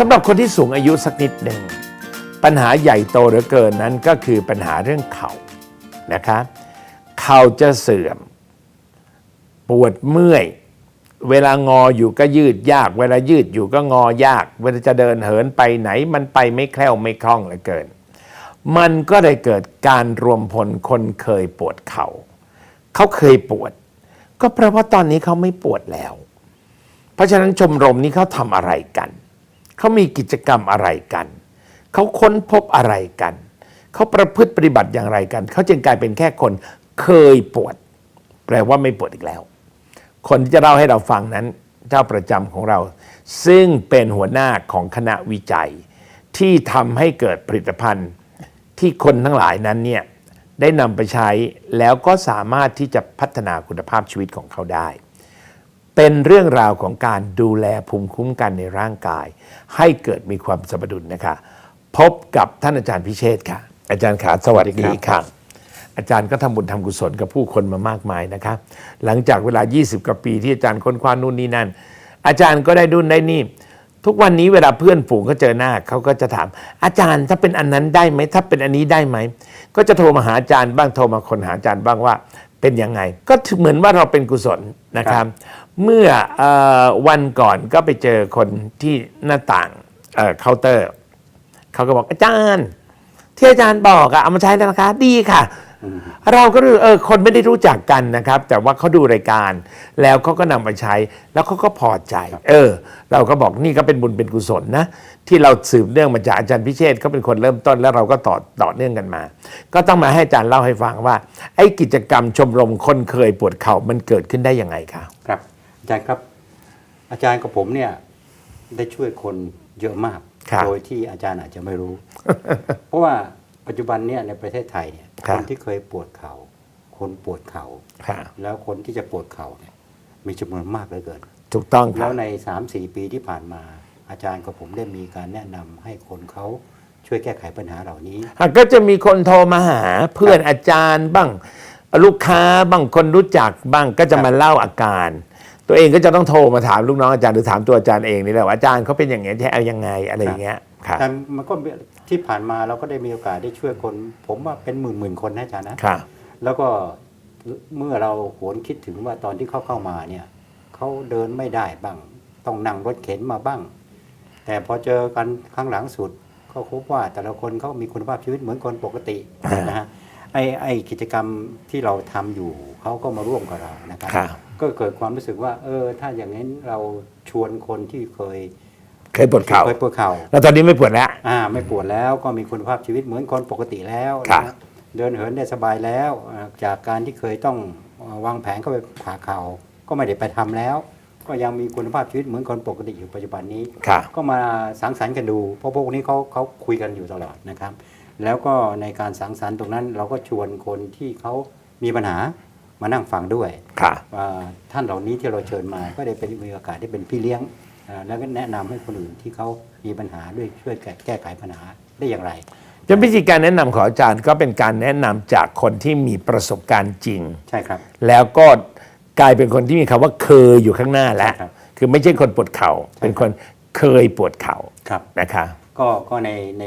สำหรับคนที่สูงอายุสักนิดหนึ่งปัญหาใหญ่โตเหลือเกินนั้นก็คือปัญหาเรื่องเข่านะคะเข่าจะเสื่อม ปวดเมื่อย เวลางออยู่ก็ยืดยาก เวลายืดอยู่ก็งอยาก เวลาจะเดินเหินไปไหนมันไปไม่แคล่วไม่คล่องเหลือเกิน มันก็ได้เกิดการรวมพลคนเคยปวดเขา่าเขาเคยปวด ก็เพราะว่าตอนนี้เขาไม่ปวดแล้ว เพราะฉะนั้นชมรมนี้เขาทำอะไรกัน เขามีกิจกรรมอะไรกัน เขาค้นพบอะไรกัน เขาประพฤติปฏิบัติอย่างไรกัน เขาจึงกลายเป็นแค่คนเคยปวด แปลว่าไม่ปวดอีกแล้ว คนที่จะเล่าให้เราฟังนั้น เจ้าประจำของเรา ซึ่งเป็นหัวหน้าของคณะวิจัย ที่ทำให้เกิดผลิตภัณฑ์ที่คนทั้งหลายนั้นเนี่ยได้นำไปใช้แล้วก็สามารถที่จะพัฒนาคุณภาพชีวิตของเขาได้ เป็นเรื่องราวของการดูแลภูมิคุ้มกันในร่างกาย ให้เกิดมีความสมดุลนะคะ พบกับท่านอาจารย์พิเชษฐ์ค่ะ อาจารย์ขาสวัสดีค่ะอาจารย์ก็ทำบุญทำกุศลกับผู้คนมามากมายนะคะหลังจากเวลา 20 กว่าปีที่อาจารย์ค้นคว้านู่นนี่นั่น อาจารย์ก็ได้ดุนได้นี่ ทุกวันนี้เวลาเพื่อนฝูงเขาเจอหน้าเขาก็จะถาม อาจารย์ถ้าเป็นอันนั้นได้ไหมถ้าเป็นอันนี้ได้ไหมก็จะโทรมาหาอาจารย์บ้างโทรมาคนหาอาจารย์บ้างว่าเป็นยังไง ก็เหมือนว่าเราเป็นกุศลนะครับ เมื่อเออวันก่อนก็ไปเจอคนที่หน้าต่างเอ่อเคาน์เตอร์ เขาก็บอกอาจารย์ ที่อาจารย์บอกอะเอามาใช้แล้วนะคะ ดีค่ะ เราก็รู้เออคนไม่ได้รู้จักกันนะครับ แต่ว่าเขาดูรายการ แล้วเขาก็นำมาใช้ แล้วเขาก็พอใจ เออ เราก็บอกนี่ก็เป็นบุญเป็นกุศลนะ ที่เราสืบเนื่องมาจากอาจารย์พิเชษฐ์เขาเป็นคนเริ่มต้นแล้วเราก็ต่อต่อเนื่องกันมา ก็ต้องมาให้อาจารย์เล่าให้ฟังว่า ไอ้กิจกรรมชมรมคนเคยปวดเข่ามันเกิดขึ้นได้ยังไงคะครับ อาจารย์ครับอาจารย์กับผมเนี่ยได้ช่วยคนเยอะมากครับโดยที่อาจารย์อาจจะไม่รู้ เพราะว่าปัจจุบันเนี่ยในประเทศไทยเนี่ยครัคบนที่เคยปวดเขา่าคนปวดเขา่าค่ะแล้วคนที่จะปวดเข่าเนี่ยมีจำนวนมากเหลือเกิน ถูกต้องคแล้รับวใน 3-4 ปีที่ผ่านมา อาจารย์กับผมได้มีการแนะนำให้คนเขาช่วยแก้ไขปัญหาเหล่านี้อะก็จะมีคนโทรมาหาเพื่อนอาจารย์บ้างลูกค้าบ้างคนรู้จักบ้างก็จะมาเล่าอาการ ตัวเองก็จะต้องโทรมาถามลูกน้องอาจารย์หรือถามตัวอาจารย์เองนี่แหละว่าอาจารย์เขาเป็นอย่างเงี้ยจะเอายังไงอะไรอย่างเงี้ยครับแต่มันก็ที่ผ่านมาเราก็ได้มีโอกาสได้ช่วยคน ผมว่าเป็นหมื่นหมื่นๆคนนะอาจารย์นะค่ะแล้วก็เมื่อเราหวนคิดถึงว่าตอนที่เขาเข้ามาเนี่ยเขาเดินไม่ได้บ้าง ต้องนั่งรถเข็นมาบ้าง แต่พอเจอกันครั้งหลังสุดก็พบว่าแต่ละคนเขามีคุณภาพชีวิตเหมือนคนปกติอ่านนะฮะไอไอกิจกรรมที่เราทำอยู่เขาก็มาร่วมกับเรานะครับค่ะ ก็เกิดความรู้สึกว่า เออ ถ้าอย่างนั้นเราชวนคนที่เคยเคยปวดเข่าเคยปวดเข่าแล้วตอนนี้ไม่ปวดแล้วอ่าไม่ปวดแล้วก็มีคุณภาพชีวิตเหมือนคนปกติแล้วครับนะเดินเหินได้สบายแล้วอ่าจากการที่เคยต้องเอ่อวางแผนเข้าไปผ่าเข่าก็ไม่ได้ไปทำแล้ว ก็ยังมีคุณภาพชีวิตเหมือนคนปกติอยู่ปัจจุบันนี้ค่ะก็มาสังสรรค์กันดูเพราะพวกนี้เขาเขาคุยกันอยู่ตลอดนะครับ แล้วก็ในการสังสรรค์ตรงนั้นเราก็ชวนคนที่เขามีปัญหา มานั่งฟังด้วยค่ะว่าท่านเหล่านี้ที่เราเชิญมาก็ได้เป็นมีโอกาสได้เป็นพี่เลี้ยงอ่าแล้วก็แนะนำให้คนอื่นที่เขามีปัญหาด้วยช่วยแก้แก้ไขปัญหาได้อย่างไรจะวิธีการแนะนำของอาจารย์ก็เป็นการแนะนำจากคนที่มีประสบการณ์จริง ใช่ครับ แล้วก็กลายเป็นคนที่มีคำว่าเคยอยู่ข้างหน้าแล้วครับคือไม่ใช่คนปวดเข่า เป็นคนเคยปวดเข่าครับนะคะ ก็ก็ในใน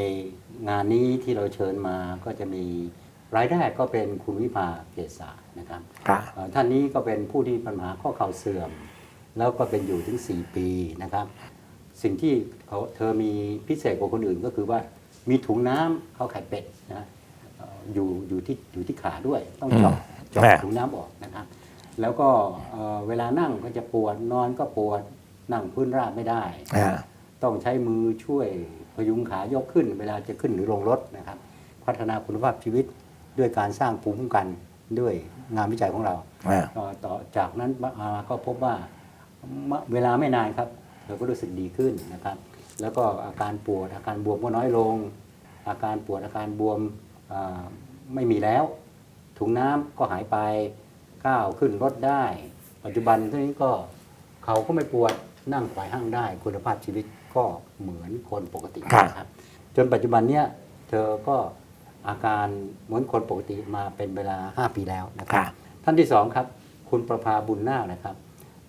งานนี้ที่เราเชิญมาก็จะมี รายได้ก็เป็นคุณวิภาเกษานะครับค่ะเอ่อท่านนี้ก็เป็นผู้ที่ปัญหาข้อเข่าเสื่อม แล้วก็เป็นอยู่ถึง 4 ปีนะครับ สิ่งที่เขาเธอมีพิเศษกว่าคนอื่นก็คือว่ามีถุงน้ำข้าวไข่เป็ดนะเอ่ออยู่อยู่ที่อยู่ที่ขาด้วยต้องเจาะอืมเจาะแม่ถุงน้ำออกนะครับ แล้วก็เอ่อเวลานั่งก็จะปวดนอนก็ปวดนั่งพื้นราบไม่ได้อ่าต้องใช้มือช่วยพยุงขายกขึ้น เวลาจะขึ้นหรือลงรถนะครับ พัฒนาคุณภาพชีวิต ด้วยการสร้างภูมิคุ้มกันด้วยงานวิจัยของเราอ่า ต่อต่อจากนั้นมาก็พบว่าเมื่อเวลาไม่นานครับเธอก็รู้สึกดีขึ้นนะครับ แล้วก็อาการปวดอาการบวมก็น้อยลง อาการปวดอาการบวมอ่าไม่มีแล้ว ถุงน้ำก็หายไปก้าวขึ้นรถได้ ปัจจุบันเท่านี้ก็เขาก็ไม่ปวดนั่งไขว่ห้างได้ คุณภาพชีวิตก็เหมือนคนปกติครับนะครับจนปัจจุบันเนี้ยเธอก็ อาการเหมือนคนปกติมาเป็นเวลา 5 ปีแล้วนะครัค่ะบท่านที่สองครับคุณประภาบุญนาคนะครับ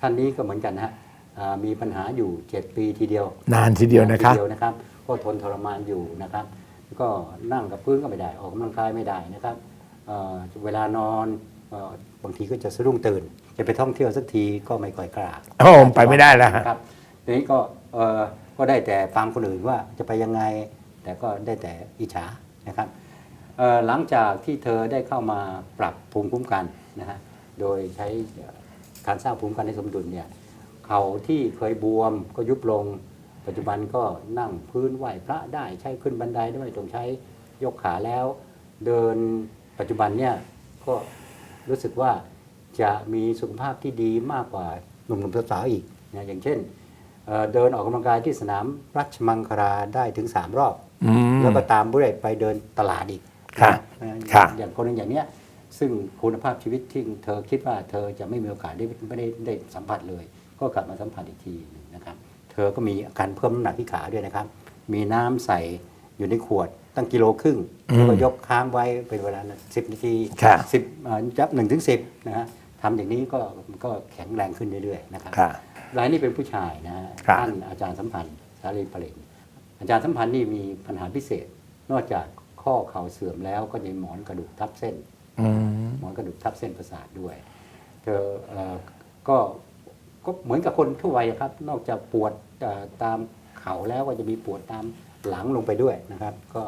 ท่านนี้ก็เหมือนกันนะฮะอ่ามีปัญหาอยู่ 7 ปีทีเดียว นานทีเดียวนะครับทีเดียวนะครับ ก็ทนทรมานอยู่นะครับ ก็นั่งกับพื้นก็ไม่ได้ออกกำลังกายไม่ได้นะครับเอ่อเวลานอนเอ่อบางทีก็จะสะดุ้งตื่น จะไปท่องเที่ยวสักทีก็ไม่ค่อยกล้าโอ้ไปไม่ได้แล้วฮะครับทีนี้ก็เอ่อก็ได้แต่ฟังคนอื่นว่าจะไปยังไง แต่ก็ได้แต่อิจฉานะครับเอ่อ หลังจากที่เธอได้เข้ามาปรับภูมิคุ้มกันนะฮะโดยใช้การสร้างภูมิคุ้มกันให้สมดุลเนี่ยเขาที่เคยบวมก็ยุบลง ปัจจุบันก็นั่งพื้นไหวพระได้ใช้ขึ้นบันไดได้ไม่ต้องใช้ยกขาแล้ว เดินปัจจุบันเนี่ยก็รู้สึกว่าจะมีสุขภาพที่ดีมากกว่าหนุ่มๆสาวๆอีกนะอย่างเช่นเอ่อเดินออกกำลังกายที่สนามรัชมังคลาได้ถึง 3 รอบอืมแล้วก็ตามด้วยไปเดินตลาดอีก ครับนะครับอย่างคนหนึงอย่างเนี้ยซึ่งคุณภาพชีวิตที่เธอคิดว่าเธอจะไม่มีโอกาสได้ไม่ได้ได้สัมผัสเลย ก็กลับมาสัมผัสอีกทีหนึงนะครับ เธอก็มีอาการเพิ่มน้ำหนักที่ขาด้วยนะครับ มีน้ำใส่อยู่ในขวดตั้งกิโลครึ่งอืมแล้วก็ยกค้างไว้เป็นเวลาสิบนาทีครับสิบอ่าจับหนึ่งถึงสิบนะฮะทำอย่างนี้ก็ก็แข็งแรงขึ้นเรื่อยๆนะครับ ค่ะ รายนี้เป็นผู้ชายนะฮะครับ ท่านอาจารย์สัมพันธ์สารีปริญอาจารย์สัมพันธ์นี่มีปัญหาพิเศษ นอกจาก ข้อเข่าเสื่อมแล้วก็ยังหมอนกระดูกทับเส้นอืมหมอนกระดูกทับเส้นประสาทด้วยเธอเอ่อก็ก็เหมือนกับคนทั่วไปอะครับ นอกจากปวดเอ่อตามเข่าแล้วก็จะมีปวดตามหลังลงไปด้วยนะครับ ก็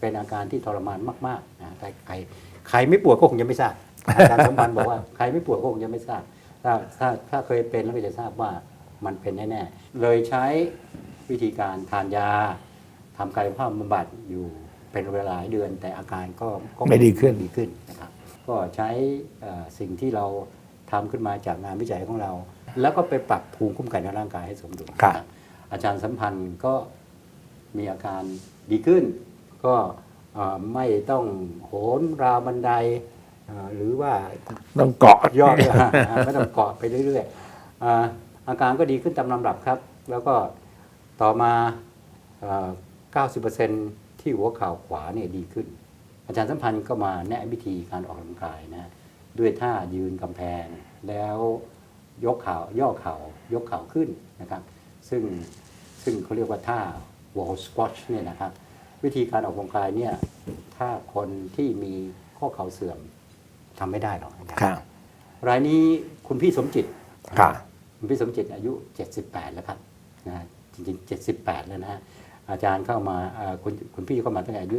เป็นอาการที่ทรมานมากๆนะใครใครใครไม่ปวดก็คงจะไม่ทราบอาจารย์สัมพันธ์บอกว่าใครไม่ปวดก็คงจะไม่ทราบถ้าถ้าถ้าเคยเป็นแล้วก็จะทราบว่ามันเป็นแน่ๆเลยใช้วิธีการทานยาทำกายภาพบำบัดอยู่ เป็นเวลาหลายเดือนแต่อาการก็ก็ไม่ดีขึ้น ดีขึ้นนะครับก็ใช้เอ่อสิ่งที่เราทำขึ้นมาจากงานวิจัยของเรา แล้วก็ไปปรับภูมิคุ้มกันในร่างกายให้สมดุลครับ นะอาจารย์สัมพันธ์ก็มีอาการดีขึ้น ก็เอ่อไม่ต้องโหนราวบันไดเอ่อหรือว่า ต้องเกาะ ยอด ไม่ต้องเกาะไปเรื่อยๆอ่าอาการก็ดีขึ้นตามลำดับครับ แล้วก็ต่อมาเอ่อ90% ที่หัวเข่าขวาเนี่ยดีขึ้น อาจารย์สัมพันธ์ก็มาแนะวิธีการออกกำลังกายนะด้วยท่ายืนกำแพง แล้วยกเข่าย่อเข่ายกเข่าขึ้นนะครับซึ่งซึ่งเขาเรียกว่าท่า wall squat เนี่ยนะครับวิธีการออกกำลังกายเนี่ยถ้าคนที่มีข้อเข่าเสื่อมทำไม่ได้หรอกนะครับค่ะรายนี้คุณพี่สมจิตค่ะคุณพี่สมจิตอายุ 78 แล้วครับนะจริงๆ 78 แล้วนะฮะ อาจารย์เข้ามาเอ่อคุณคุณพี่เข้ามาตั้งแต่อายุ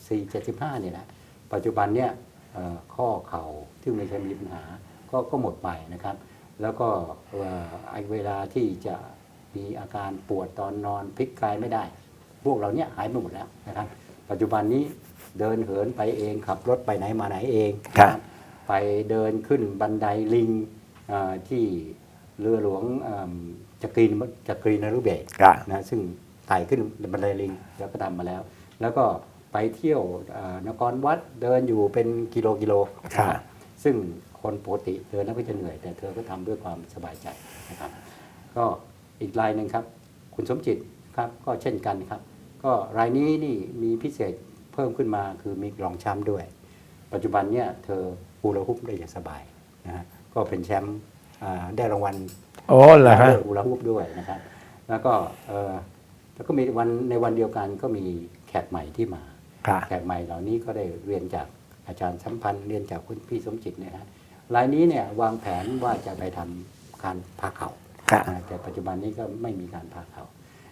74 75เนี่ยนะปัจจุบันเนี่ยเอ่อข้อเข่าที่ไม่เคยมีปัญหาก็ก็หมดไปนะครับ แล้วก็เอ่อไอ้เวลาที่จะมีอาการปวดตอนนอนพลิกกายไม่ได้ พวกเราเนี่ยหายไปหมดแล้วนะครับ ปัจจุบันนี้เดินเหินไปเองขับรถไปไหนมาไหนเองครับนะไปเดินขึ้นบันไดลิงอ่าที่เรือหลวงอ่าจักรีนจักรีนฤเบศรค่ะนะซึ่ง ไต่ขึ้นบันไดลิงแล้วก็ทำมาแล้ว แล้วก็ไปเที่ยวอ่านครวัดเดินอยู่เป็นกิโลกิโลครับนะซึ่งคนปกติเดินแล้วก็จะเหนื่อย แต่เธอก็ทำด้วยความสบายใจนะครับ ก็อีกรายหนึ่งครับ คุณสมจิตครับก็เช่นกันครับ ก็รายนี้นี่มีพิเศษเพิ่มขึ้นมาคือมีรองแชมป์ด้วย ปัจจุบันเนี่ยเธอฮูลาฮุปได้อย่างสบายนะฮะก็เป็นแชมป์อ่าได้รางวัลโอ้เหรอฮะเลิกฮูลาฮุปด้วยนะครับ แล้วก็เอ่อ แล้วก็มีวันในวันเดียวกันก็มีแขกใหม่ที่มาค่ะแขกใหม่เหล่านี้ก็ได้เรียนจากอาจารย์สัมพันธ์เรียนจากคุณพี่สมจิตเนี่ยฮะรายนี้เนี่ยวางแผนว่าจะไปทำการพาเข่าค่ะอ่าแต่ปัจจุบันนี้ก็ไม่มีการพาเข่า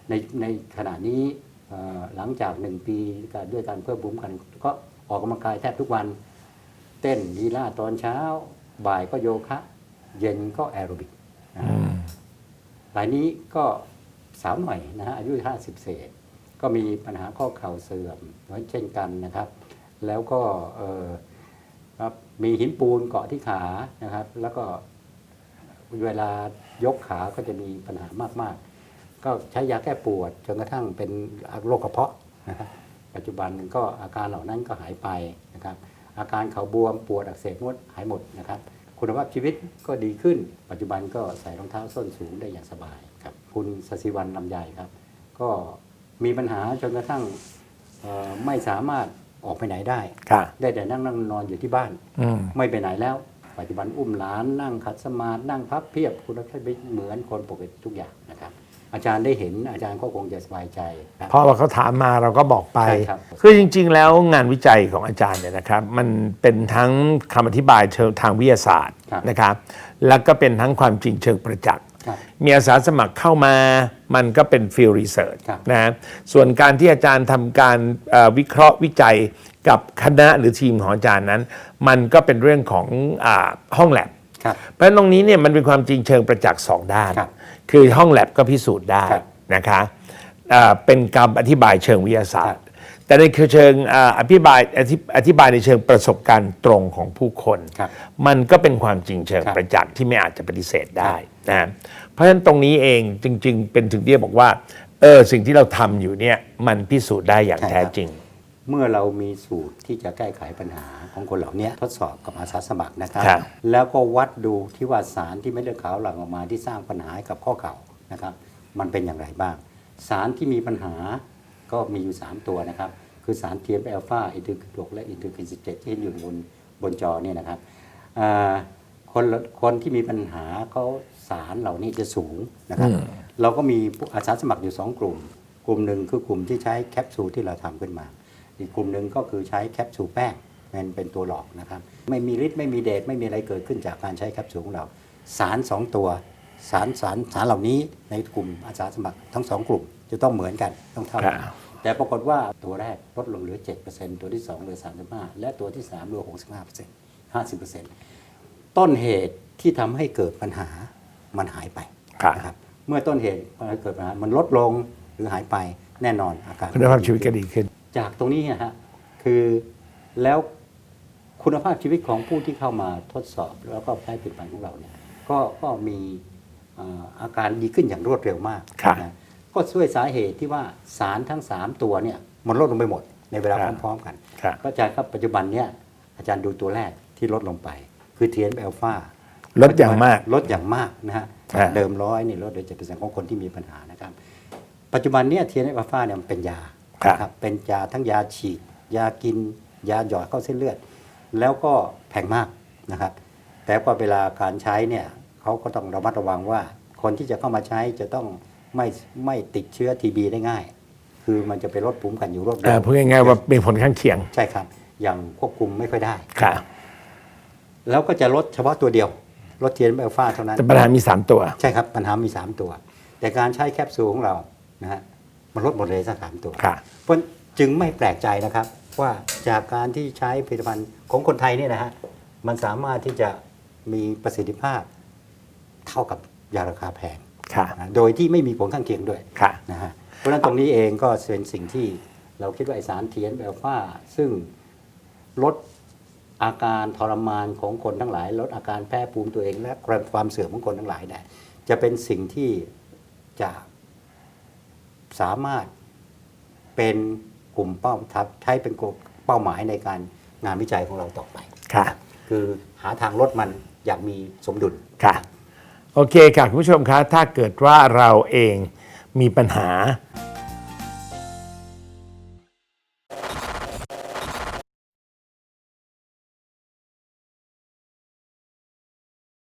ในในขณะนี้เอ่อหลังจากหนึ่งปีการด้วยการเพิ่มภูมิคุ้มกัน ก็ออกกำลังกายแทบทุกวัน เต้นลีลาตอนเช้า บ่ายก็โยคะ เย็นก็แอโรบิกนะฮะอืมรายนี้ก็ สาวหน่อยนะฮะอายุ 50 เศษ ก็มีปัญหาข้อเข่าเสื่อมเหมือนเช่นกันนะครับ แล้วก็เออครับมีหินปูนเกาะที่ขานะครับ แล้วก็เวลายกขาก็จะมีปัญหามากๆ ก็ใช้ยาแก้ปวดจนกระทั่งเป็นโรคกระเพาะนะครับปัจจุบันก็อาการเหล่านั้นก็หายไปนะครับ อาการเข่าบวมปวดอักเสบงดหายหมดนะครับ คุณภาพชีวิตก็ดีขึ้น ปัจจุบันก็ใส่รองเท้าส้นสูงได้อย่างสบายครับ คุณสศิวันลำไยครับ ก็มีปัญหาจนกระทั่งเอ่อไม่สามารถออกไปไหนได้ค่ะได้แต่นั่งนั่งนอนอยู่ที่บ้านอืมไม่ไปไหนแล้ว ปัจจุบันอุ้มหลานนั่งขัดสมาธินั่งพับเพียบคุณภาพชีวิตเหมือนคนปกติทุกอย่างนะครับ อาจารย์ได้เห็นอาจารย์ก็คงจะสบายใจครับเพราะว่าเขาถามมาเราก็บอกไปใช่ครับคือจริง ๆ แล้วงานวิจัยของอาจารย์เนี่ยนะครับ มันเป็นทั้งคำอธิบายเชิงทางวิทยาศาสตร์ครับนะครับ แล้วก็เป็นทั้งความจริงเชิงประจักษ์ครับ มีอาสาสมัครเข้ามามันก็เป็น field research ครับนะฮะส่วนการที่อาจารย์ทำการเอ่อวิเคราะห์วิจัยกับคณะหรือทีมของอาจารย์นั้น มันก็เป็นเรื่องของอาห้องแลบครับเพราะฉะนั้นตรงนี้เนี่ยมันเป็นความจริงเชิงประจักษ์สองด้านครับคือห้องแลบก็พิสูจน์ได้ครับนะคะอ่าเป็นการอธิบายเชิงวิทยาศาสตครัร์บแต่ในเชิงอ่าอธิบายอธิอธิบายในเชิงประสบการณ์ตรงของผู้คนครับมันก็เป็นความจริงเชิงครับประจักษ์ที่ไม่อาจจะปฏิเสธได้ นะเพราะฉะนั้นตรงนี้เองจริง ๆ เป็นถึงที่บอกว่าเออสิ่งที่เราทำอยู่เนี่ยมันพิสูจน์ได้อย่างใช่ครับแท้จริง เมื่อเรามีสูตรที่จะแก้ไขปัญหาของคนเหล่านี้ทดสอบกับอาสาสมัครนะครับครับแล้วก็วัดดูที่ว่าสารที่เม็ดเลือดขาวหลั่งออกมาที่สร้างปัญหาให้กับข้อเข่านะครับ มันเป็นอย่างไรบ้าง สารที่มีปัญหาก็มีอยู่ 3 ตัวนะครับ คือสาร TNF อ l p h a อินเทอร์คิน6และอินเทอร์คิน17ที่เห็นอยู่บนบนจอเนี่ยนะครับอ่า คนละคนที่มีปัญหาเขาสารเหล่านี้จะสูงนะครับ เราก็มีผู้อาสาสมัครอยู่ 2 กลุ่ม กลุ่มหนึ่งคือกลุ่มที่ใช้แคปซูลที่เราทำขึ้นมา อีกกลุ่มหนึ่งก็คือใช้แคปซูลแป้งมันเป็นตัวหลอกนะครับ ไม่มีฤทธิ์ไม่มีเดชไม่มีอะไรเกิดขึ้นจากการใช้แคปซูลของเรา สาร 2 ตัว สารสารสารเหล่านี้ในกลุ่มอาสาสมัครทั้งสองกลุ่มจะต้องเหมือนกันต้องเท่ากันครับแต่ปรากฏว่าตัวแรกลดลงเหลือ 7%ตัวที่ 2 เหลือ 35 และตัวที่ 3 เหลือ 65% 50% ต้นเหตุที่ทำให้เกิดปัญหามันหายไปครับนะครับเมื่อต้นเหตุมันเกิดปัญหามันลดลงหรือหายไปแน่นอนอาการคุณภาพชีวิตก็ดีขึ้น จากตรงนี้นะฮะคือแล้วคุณภาพชีวิตของผู้ที่เข้ามาทดสอบ แล้วก็ใช้ผลิตภัณฑ์ของเราเนี่ยก็ก็มีเอ่ออาการดีขึ้นอย่างรวดเร็วมากครับนะก็ช่วยสาเหตุที่ว่าสารทั้ง 3 ตัวเนี่ยมันลดลงไปหมดในเวลาครับพร้อม ๆ กันครับก็อาจารย์ครับปัจจุบันเนี่ยอาจารย์ดูตัวแรกที่ลดลงไป คือเทียนเอลฟาลดอย่างมาก ลดอย่างมากนะฮะอ่าเดิมร้อยนี่ลดเหลือเจ็ดเปอร์เซ็นต์ของคนที่มีปัญหานะครับ ปัจจุบันเนี่ยเทียนเอลฟาเนี่ยมันเป็นยาครับนะเป็นยาทั้งยาฉีด ยากิน ยาหยอดเข้าเส้นเลือด แล้วก็แพงมากนะครับ แต่พอเวลาการใช้เนี่ยเขาก็ต้องระมัดระวังว่า คนที่จะเข้ามาใช้จะต้องไม่ไม่ติดเชื้อทีบีได้ง่าย คือมันจะไปลดภูมิกันอยู่รวดเอ่เร็อวพูดง่ายๆว่ามีผลข้างเคียง ใช่ครับ อย่างควบคุมไม่ค่อยได้ ครับ แล้วก็จะลดเฉพาะตัวเดียว ลดเทียนเอลฟาเท่านั้นแต่ปัญหามี 3 ตัว ใช่ครับปัญหามี 3 ตัว แต่การใช้แคปซูลของเรานะฮะมันลดหมดเลยสักสามตัวครับเพราะจึงไม่แปลกใจนะครับว่าจากการที่ใช้ผลิตภัณฑ์ของคนไทยเนี่ยนะฮะมันสามารถที่จะมีประสิทธิภาพเท่ากับยาราคาแพงค่ะ นะโดยที่ไม่มีผลข้างเคียงด้วยค่ะ นะฮะเพราะฉะนั้นตรงนี้เองก็เป็นสิ่งที่เราคิดว่าไอสารเทียนเบลฟาซึ่งลด อาการทรมานของคนทั้งหลาย ลดอาการแพ้ภูมิตัวเอง และความเสื่อมของคนทั้งหลายได้จะเป็นสิ่งที่จะสามารถเป็นกลุ่มเป้าทับใช้เป็นกลุ่มเป้าหมายในการงานวิจัยของเราต่อไปค่ะ คือหาทางลดมันอย่างมีสมดุลค่ะ โอเคค่ะ คุณผู้ชมคะถ้าเกิดว่าเราเองมีปัญหา